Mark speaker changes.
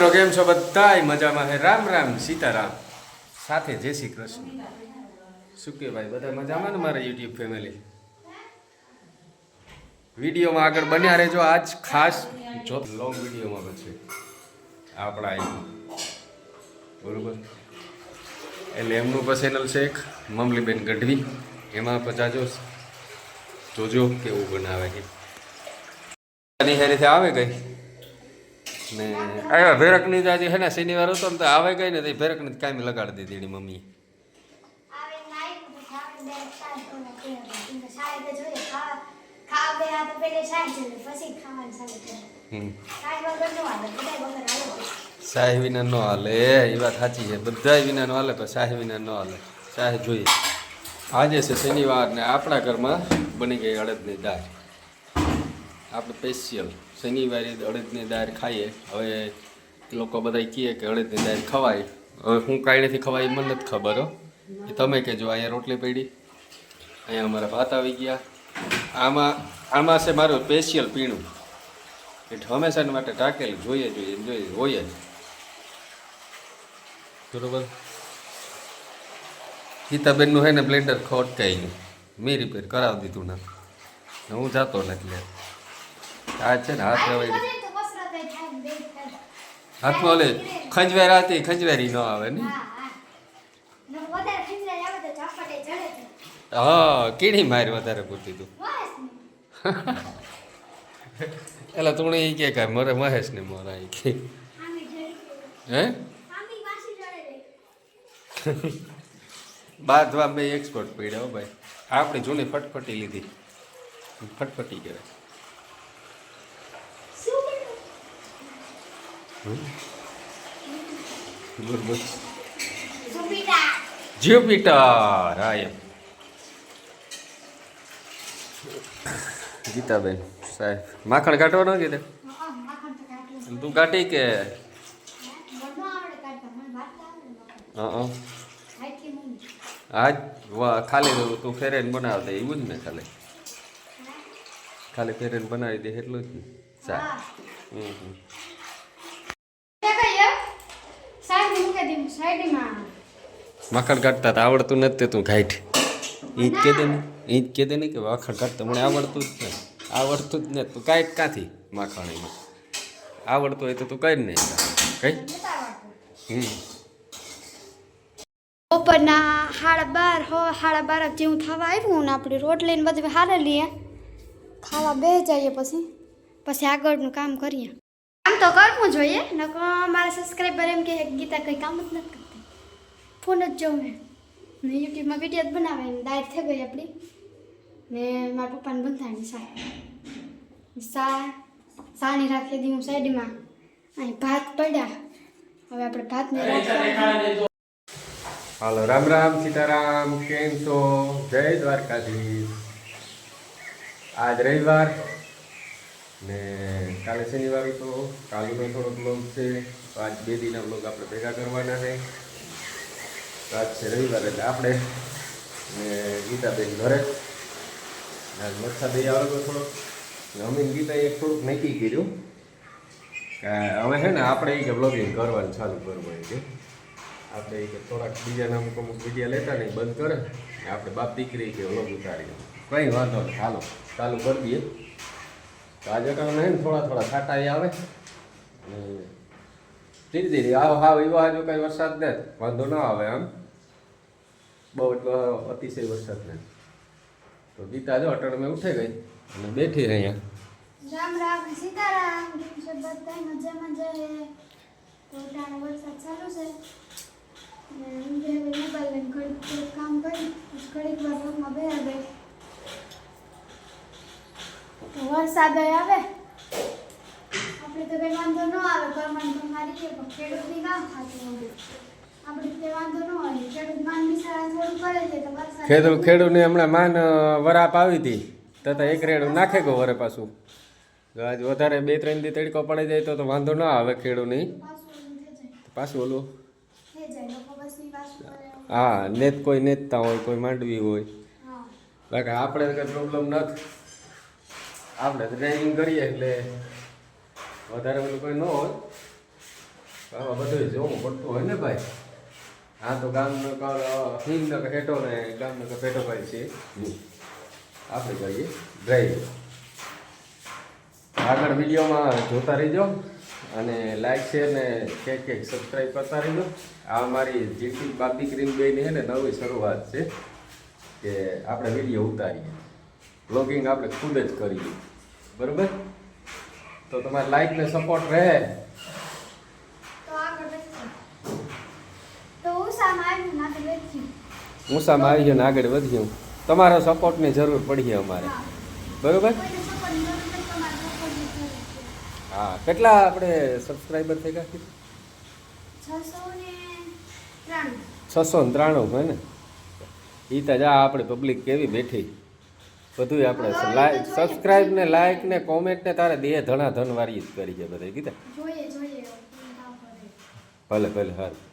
Speaker 1: મિત્રો, કેમ છો બધાય? મજામાં હે? રામ રામ, સીતારામ. સાથે જય શ્રી કૃષ્ણ. શું કે ભાઈ બધા મજામાં ને મારા યુટ્યુબ ફેમિલી? વિડીયોમાં આગળ બન્યા રહેજો. આજ ખાસ જો લોંગ વિડીયોમાં પછી આપણા બરોબર? એટલે એમનું પણ ચેનલ છે એક, મમલીબેન ગઢવી. એમાં પચાજો જોજો કેવું બનાવે છે. આવે ગઈ ને આવ્યા ભેરકની આજે હે ને શનિવાર હતો ને તો આવે ગઈ ને તો ભેરકની કામી લગાડી દીધી એની મમ્મી
Speaker 2: સાહેબ
Speaker 1: શાહી વિના ન હાલે એ વાત સાચી છે. બધા વિના ન હાલે પણ શાહી વિના ન હાલે. શાહી જોઈએ. આજે છે શનિવાર ને આપણા ઘરમાં બની ગઈ અડદની દાળ. આપણે સ્પેશિયલ. શનિવારે અડદની દાળ ખાઈએ. હવે લોકો બધા કહે કે અડદની દાળ ખવાય. હવે હું કાંઈ ખવાય મને નથી ખબર, હો. એ તમે કહેજો, અહીંયા રોટલી પડી. અહીંયા અમારા ભાત આવી ગયા. આમાં આમાં છે મારું સ્પેશિયલ પીણું. એટલે હંમેશા માટે ટાકેલ જોઈએ જોઈએ જોઈએ, હોય જ. બરોબર? ગીતાબેનનું હે ને બ્લેન્ડર ખોટકાઈ ગયું. મેં રિપેર કરાવી દીધું ને. હું જાતો નથી લે આ છે ને હાથ લેવાય. હાથમાં ઓલે ખંજવેર હતી ખંજવેરી ન આવે ને?
Speaker 2: હા
Speaker 1: કીડી માર વધારે પૂરતી તું. એટલે તું એ કે કાંઈ મરે મહેશ ને મોરા એ કે. હે?
Speaker 2: આમી વાસી
Speaker 1: મેં એક્સપર્ટ પડ્યા હો ભાઈ. આપણી જૂની ફટફટી લીધી. ફટફટી કરે
Speaker 2: શું કર્યું
Speaker 1: બોલ બોલ
Speaker 2: સુપીટા
Speaker 1: જ્યુપિટર હા, એમ. ગીતાબેન, સાહેબ. માખણ કાઢવા કીધે
Speaker 2: તો?
Speaker 1: કાઢી કે? આજ વાહ ખાલી તું ફેરેન બનાવ દે, એવું જ ને ખાલી? ખાલી ફેરેન બનાવી દે, એટલું જ ને?
Speaker 2: હા
Speaker 1: હમ હમ. માખણ કાઢતા તો આવડતું નથી તું ઘાઈટ ઈ જ કે દે ને ઈ જ કે ને કે માખણ કાઢતા. મને આવડતું જ નહીં આવડતું જ નહીં તું કાંઈ કાંથી માખણ એમાં? આવડતું હોય તો તું કઈ નહીં કઈ? હમ.
Speaker 2: બપોરના સાડા બાર હો સાડા બાર જેવું થવા આવ્યું ને આપણે રોટલીને બધું હારે લઈએ ખાવા બે જઈએ પછી. પછી આગળનું કામ કરીએ. તો કરવું જોઈએ નકો મારા સબસ્ક્રાઈબર એમ કે ગીતા કંઈ કામ જ નથી કરતી. ફોન જ જોઉં ને ને યુટ્યુબમાં વીડિયો જ બનાવે ને દાયર થઈ ગઈ આપણી ને મારા પપ્પાને બંધાણી સા સા સાની રાખી દી હું સાઈડમાં. અહીં ભાત પડ્યા. હવે આપણે ભાતને રાખવા
Speaker 1: હાલો રામ રામ સીતારામ કેમ છો? જય દ્વારકાધીશ. આજ રવિવાર ને કાલે શનિવાર હતો કાલનો થોડોક બ્લોગ છે. તો આજ બે દિનના બ્લોગ આપણે ભેગા કરવાના છે. તો આજ છે રવિવાર, એટલે આપણે ને ગીતાબેન ઘરે. આજ વરસાદ આવે તો થોડોક. ને અમે ગીતાએ થોડુંક નક્કી કર્યું કે હવે છે ને આપણે એ કે બ્લોગિંગ કરવાનું ચાલુ કરવું એ છે. આપણે એ કે થોડાક બીજાના અમુક અમુક વિડીયા લેતા ને બંધ કરે. આપણે બાપ દીકરી કે વ્લોગ ઉતારીએ. કંઈ વાંધો નહીં, હાલો, ચાલુ કરી દઈએ. તો આજે કારણે હે ને થોડા થોડા છાંટા ય આવે. અને ધીરે ધીરે આવો, હાવ એવો આજુ કાંઈ વરસાદ ને વાંધો ન આવે આમ. બહુ એટલો અતિશય વરસાદ ને. તો ગીતા જો અટણ મેં ઉઠે ગઈ અને બેઠી રહી અહીંયા.
Speaker 2: રામ રામ, સીતારામ, કેમ છે બધા મજા મજા હે? પોતાનો વરસાદ ચાલુ છે? ને ઊંઘે હવે મોબાઈલ લઈને ઘડીક થોડુંક કામ કરી પછી ઘડીક વાર રૂમમાં બેહા ગઈ તો વરસાદ આવે? આપણે તો કઈ વાંધો ન આવે ને ઘરમાં રહીએ પણ ખેડૂતની કામ ખાતું હોય. આપણે તે વાંધો ન હોય. ખેડૂત માન નિશાળા થોડું કરે છે તો વરસાદ
Speaker 1: ખેડૂત ખેડૂતને હમણાં માન વરાપ આવી હતી. તથા એક રેડું નાખે ગો વરે પાછું. આજ વધારે બે ત્રણ દી તડકો પડી જાય તો વાંધો ના આવે ખેડૂતની.
Speaker 2: પાછું ઓલું
Speaker 1: હા નેત કોઈ નેતતા હોય કોઈ માંડવી હોય. બાકી આપણે પ્રોબ્લેમ નથી. આપણે ડ્રાઇવિંગ કરીએ એટલે વધારે બધું કોઈ ન હોય. આમાં બધું જોવું પડતું હોય ને ભાઈ? આ તો ગામનો કર હિંગનગર હેઠો ને ગામનગર પેટો ભાઈ છે. આપણે જોઈએ. ડ્રાઈવ આગળ વિડીયોમાં જોતા રહીજો અને લાઈક શેર ને કેક કેક સબસ્ક્રાઈબ કરતા રહીજો. આ મારી જીટી બાપી ક્રીમ બેની છે ને નવી શરૂઆત છે કે આપણે વીડિયો ઉતારીએ. બ્લોગિંગ આપણે ખુદ જ કરીએ. બરોબર? તો તમારે લાઈક ને સપોર્ટ રહે.
Speaker 2: હું
Speaker 1: મૂસામાં આવી ગયો. ને આગળ વધ્યું તમારા સપોર્ટની જરૂર પડી અમારે. બરોબર? હા કેટલા આપણે સબસ્ક્રાઈબર થઈ ગયા
Speaker 2: છસો ત્રાણું.
Speaker 1: હોય ને એ તો જા આપણે પબ્લિક કેવી બેઠી. બધું આપણે લાઈક સબસ્ક્રાઇબ ને લાઈક ને કોમેન્ટ ને તારે દેહ ધણા ધન વારી જ કરી છે બધા કીધા? ભલે ભલે હારું.